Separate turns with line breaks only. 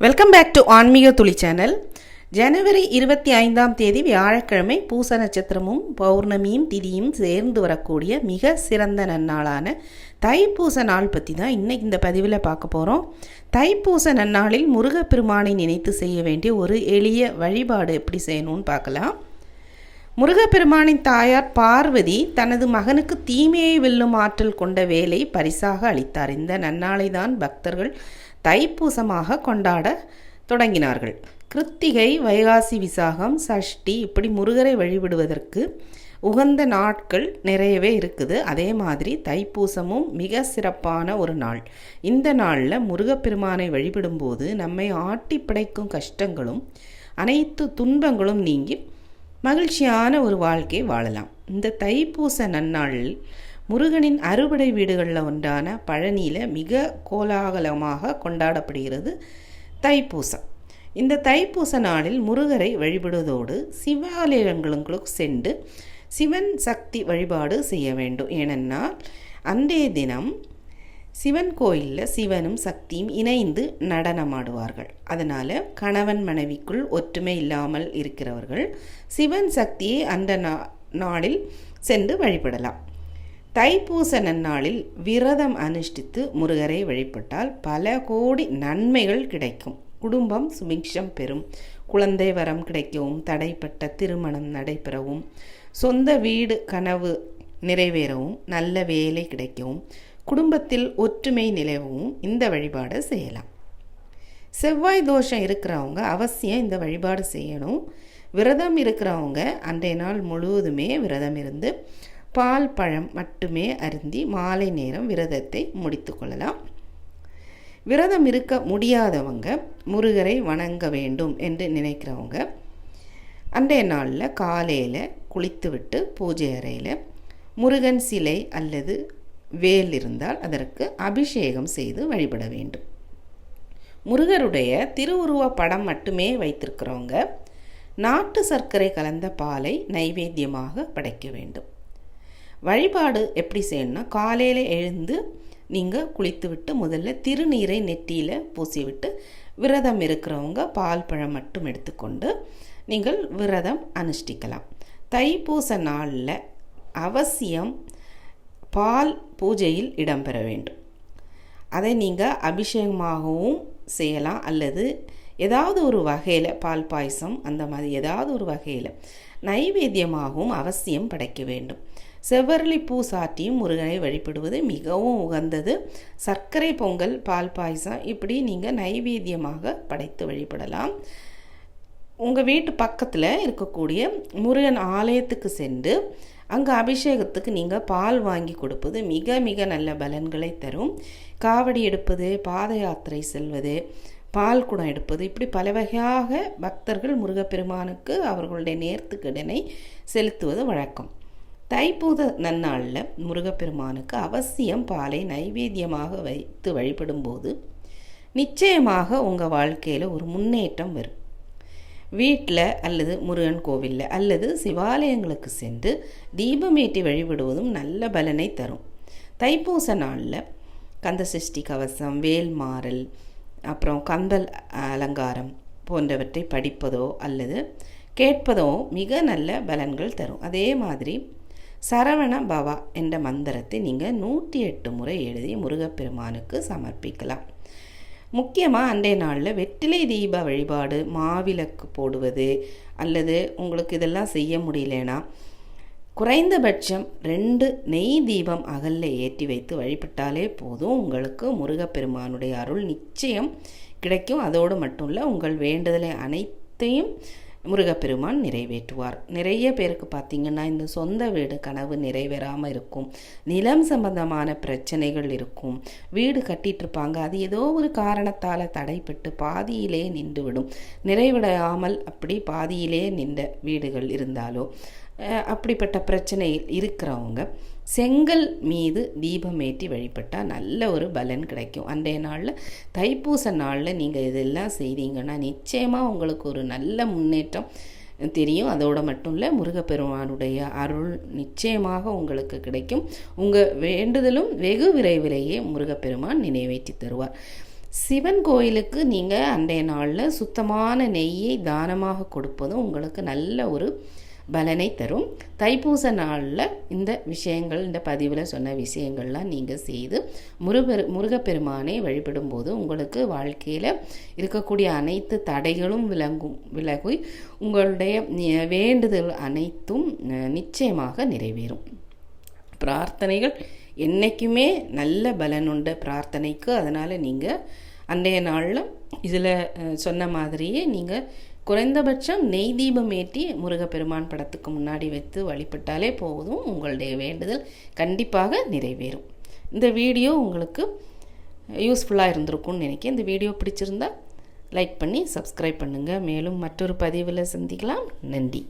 Welcome back to ஆன்மீக துளி channel ஜனவரி இருபத்தி ஐந்தாம் தேதி வியாழக்கிழமை பூச நட்சத்திரமும் பௌர்ணமியும் திதியும் சேர்ந்து வரக்கூடிய மிக சிறந்த நன்னாளான தைப்பூச நாள் பற்றி தான் இன்னைக்கு இந்த பதிவில் பார்க்க போகிறோம் தைப்பூச நன்னாளில் முருகப்பெருமானை நினைத்து செய்ய வேண்டிய ஒரு எளிய வழிபாடு எப்படி செய்யணும்னு பார்க்கலாம். முருகப்பெருமானின் தாயார் பார்வதி தனது மகனுக்கு தீமையை வெல்லும் ஆற்றல் கொண்ட வேலை பரிசாக அளித்தார். இந்த நன்னாளை தான் பக்தர்கள் தைப்பூசமாக கொண்டாட தொடங்கினார்கள். கிருத்திகை வைகாசி விசாகம் சஷ்டி இப்படி முருகரை வழிபடுவதற்கு உகந்த நாட்கள் நிறையவே இருக்குது. அதே மாதிரி தைப்பூசமும் மிக சிறப்பான ஒரு நாள். இந்த நாளில் முருகப்பெருமானை வழிபடும்போது நம்மை ஆட்டி படைக்கும் கஷ்டங்களும் அனைத்து துன்பங்களும் நீங்கி மகிழ்ச்சியான ஒரு வாழ்க்கை வாழலாம். இந்த தைப்பூச நன்னாளில் முருகனின் அறுபடை வீடுகளில் ஒன்றான பழனியில் மிக கோலாகலமாக கொண்டாடப்படுகிறது தைப்பூசம். இந்த தைப்பூச நாளில் முருகரை வழிபடுவதோடு சிவாலயங்களுக்கு சென்று சிவன் சக்தி வழிபாடு செய்ய வேண்டும். ஏனென்றால் அன்றைய தினம் சிவன் கோயிலில் சிவனும் சக்தியும் இணைந்து நடனமாடுவார்கள். அதனால் கணவன் மனைவிக்குள் ஒற்றுமை இல்லாமல் இருக்கிறவர்கள் சிவன் சக்தியை அந்த நா நாளில் சென்று வழிபடலாம். தைப்பூச நன்னாளில் விரதம் அனுஷ்டித்து முருகரை வழிபட்டால் பல கோடி நன்மைகள் கிடைக்கும். குடும்பம் சுபிக்ஷம் பெறும். குழந்தை வரம் கிடைக்கவும் தடைப்பட்ட திருமணம் நடைபெறவும் சொந்த வீடு கனவு நிறைவேறவும் நல்ல வேலை கிடைக்கவும் குடும்பத்தில் ஒற்றுமை நிலவும் இந்த வழிபாடு செய்யலாம். செவ்வாய் தோஷம் இருக்கிறவங்க அவசியம் இந்த வழிபாடு செய்யணும். விரதம் இருக்கிறவங்க அன்றைய நாள் முழுவதுமே விரதம் இருந்து பால் பழம் மட்டுமே அருந்தி மாலை நேரம் விரதத்தை முடித்து கொள்ளலாம். விரதம் இருக்க முடியாதவங்க முருகரை வணங்க வேண்டும் என்று நினைக்கிறவங்க அன்றைய நாளில் காலையில் குளித்துவிட்டு பூஜை அறையில் முருகன் சிலை அல்லது வேல் இருந்தால் அதற்கு அபிஷேகம் செய்து வழிபட வேண்டும். முருகருடைய திருவுருவ படம் மட்டுமே வைத்திருக்கிறவங்க நாட்டு சர்க்கரை கலந்த பாலை நைவேத்தியமாக படைக்க வேண்டும். வழிபாடு எப்படி செய்யணும்னா காலையில் எழுந்து நீங்கள் குளித்துவிட்டு முதல்ல திருநீரை நெற்றியில் பூசிவிட்டு விரதம் இருக்கிறவங்க பால் பழம் மட்டும் எடுத்துக்கொண்டு நீங்கள் விரதம் அனுஷ்டிக்கலாம். தைப்பூச நாளில் அவசியம் பால் பூஜையில் இடம்பெற வேண்டும். அதை நீங்கள் அபிஷேகமாகவும் செய்யலாம். அல்லது ஏதாவது ஒரு வகையில் பால் பாயசம் அந்த மாதிரி ஏதாவது ஒரு வகையில் நைவேத்தியமாகவும் அவசியம் படைக்க வேண்டும். செவ்வரளி பூ சாட்டியும் முருகனை வழிபடுவது மிகவும் உகந்தது. சர்க்கரை பொங்கல் பால் பாயசம் இப்படி நீங்கள் நைவேத்தியமாக படைத்து வழிபடலாம். உங்கள் வீட்டு பக்கத்தில் இருக்கக்கூடிய முருகன் ஆலயத்துக்கு சென்று அங்கே அபிஷேகத்துக்கு நீங்கள் பால் வாங்கி கொடுப்பது மிக மிக நல்ல பலன்களை தரும். காவடி எடுப்பது பாத யாத்திரை செல்வது பால் குடம் எடுப்பது இப்படி பல வகையாக பக்தர்கள் முருகப்பெருமானுக்கு அவர்களுடைய நேர்த்துக்கிடனை செலுத்துவது வழக்கம். தைப்பூத நன்னாளில் முருகப்பெருமானுக்கு அவசியம் பாலை நைவேத்தியமாக வைத்து வழிபடும்போது நிச்சயமாக உங்கள் வாழ்க்கையில் ஒரு முன்னேற்றம் வரும். வீட்டில் அல்லது முருகன் கோவிலில் அல்லது சிவாலயங்களுக்கு சென்று தீபமேற்றி வழிபடுவதும் நல்ல பலனை தரும். தைப்பூச நாளில் கந்தசஷ்டி கவசம் வேல்மாறல் அப்புறம் கந்தல் அலங்காரம் போன்றவற்றை படிப்பதோ அல்லது கேட்பதோ மிக நல்ல பலன்கள் தரும். அதே மாதிரி சரவண பவா என்ற மந்திரத்தை நீங்கள் நூற்றி எட்டு முறை எழுதி முருகப்பெருமானுக்கு சமர்ப்பிக்கலாம். முக்கியமாக அன்றைய நாளில் வெற்றிலை தீப வழிபாடு மாவிளக்கு போடுவது அல்லது உங்களுக்கு இதெல்லாம் செய்ய முடியலனா குறைந்தபட்சம் ரெண்டு நெய் தீபம் அகல்ல ஏற்றி வைத்து வழிபட்டாலே போதும். உங்களுக்கு முருகப்பெருமானுடைய அருள் நிச்சயம் கிடைக்கும். அதோடு மட்டும் இல்லை உங்கள் வேண்டுதலை அனைத்தையும் முருகப்பெருமான் நிறைவேற்றுவார். நிறைய பேருக்கு பார்த்திங்கன்னா இந்த சொந்த வீடு கனவு நிறைவேறாமல் இருக்கும். நிலம் சம்பந்தமான பிரச்சனைகள் இருக்கும். வீடு கட்டிட்டு இருப்பாங்க. அது ஏதோ ஒரு காரணத்தால் தடைப்பட்டு பாதியிலே நின்றுவிடும். நிறைவடையாமல் அப்படி பாதியிலே நின்ற வீடுகள் இருந்தாலோ அப்படிப்பட்ட பிரச்சனையில் இருக்கிறவங்க செங்கல் மீது தீபமேற்றி வழிபட்டால் நல்ல ஒரு பலன் கிடைக்கும். அன்றைய நாளில் தைப்பூச நாளில் நீங்கள் இதெல்லாம் செய்தீங்கன்னா நிச்சயமாக உங்களுக்கு ஒரு நல்ல முன்னேற்றம் தெரியும். அதோடு மட்டும் இல்லை முருகப்பெருமானுடைய அருள் நிச்சயமாக உங்களுக்கு கிடைக்கும். உங்கள் வேண்டுதலும் வெகு விரைவிலேயே முருகப்பெருமான் நினைவேற்றி தருவார். சிவன் கோயிலுக்கு நீங்கள் அன்றைய நாளில் சுத்தமான நெய்யை தானமாக கொடுப்பதும் உங்களுக்கு நல்ல ஒரு பலனை தரும். தைப்பூச நாளில் இந்த விஷயங்கள் இந்த பதிவில் சொன்ன விஷயங்கள்லாம் நீங்கள் செய்து முருகர் முருகப்பெருமானை வழிபடும்போது உங்களுக்கு வாழ்க்கையில் இருக்கக்கூடிய அனைத்து தடைகளும் விளங்கும் விலகி உங்களுடைய வேண்டுதல் அனைத்தும் நிச்சயமாக நிறைவேறும். பிரார்த்தனைகள் என்றைக்குமே நல்ல பலனுண்ட பிரார்த்தனைக்கு. அதனால் நீங்கள் அன்றைய நாளில் இதில் சொன்ன மாதிரியே நீங்கள் குறைந்தபட்சம் நெய் தீபம் ஏற்றி முருகப்பெருமான் படத்துக்கு முன்னாடி வைத்து வழிபட்டாலே போதும். உங்களுடைய வேண்டுதல் கண்டிப்பாக நிறைவேறும். இந்த வீடியோ உங்களுக்கு யூஸ்ஃபுல்லாக இருந்திருக்கும்னு நினைக்கிறேன். இந்த வீடியோ பிடிச்சிருந்தா லைக் பண்ணி சப்ஸ்கிரைப் பண்ணுங்கள் மேலும் மற்றொரு பதிவில் சந்திக்கலாம். நன்றி.